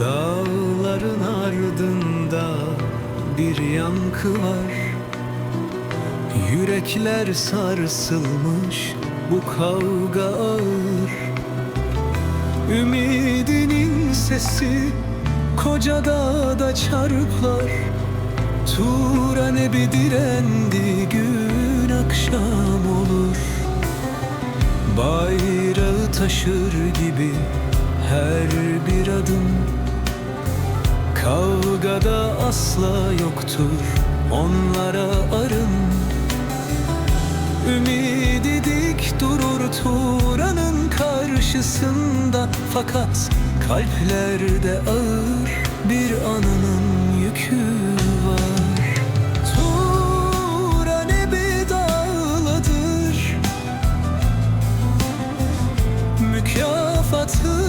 Dağların ardında bir yankı var. Yürekler sarsılmış bu kavga ağır. Ümidinin sesi koca dağda çarplar. Tura nebi direndi gün akşam olur. Bayrağı taşır gibi her bir adım. Kavgada asla yoktur onlara arın. Ümidi dik durur Turan'ın karşısında Fakat kalplerde ağır bir anının yükü var. Turan bir dağladır Mükafatı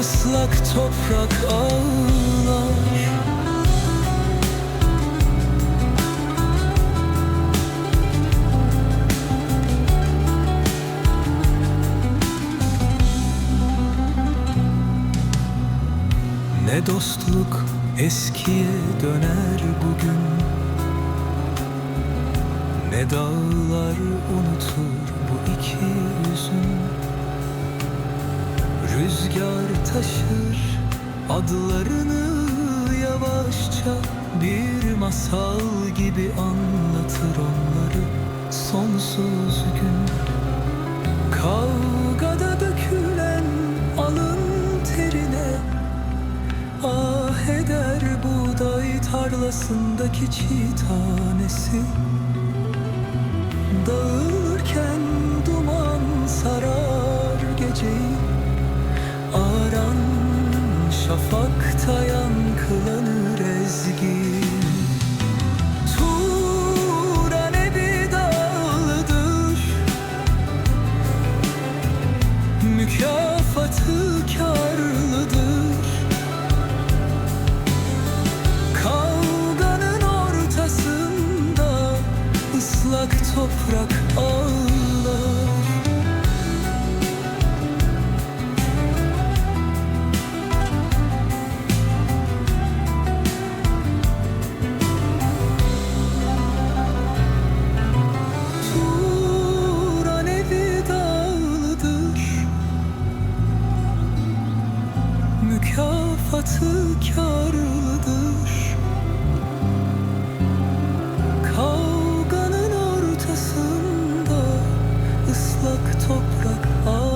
ıslak toprak ağlar. Ne dostluk eskiye döner bugün. Ne dağlar unutur bu iki yüzün Rüzgar taşır adlarını yavaşça Bir masal gibi anlatır onları sonsuz gün. Kavgada dökülen alın terine Ah eder buğday tarlasındaki çiğ tanesi şafakta yankılanır ezgi. Turan bir dağlıdır Mükafatı karlıdır Kavganın ortasında ıslak toprak mükafatı karlıdır Kavganın ortasında ıslak toprak ağır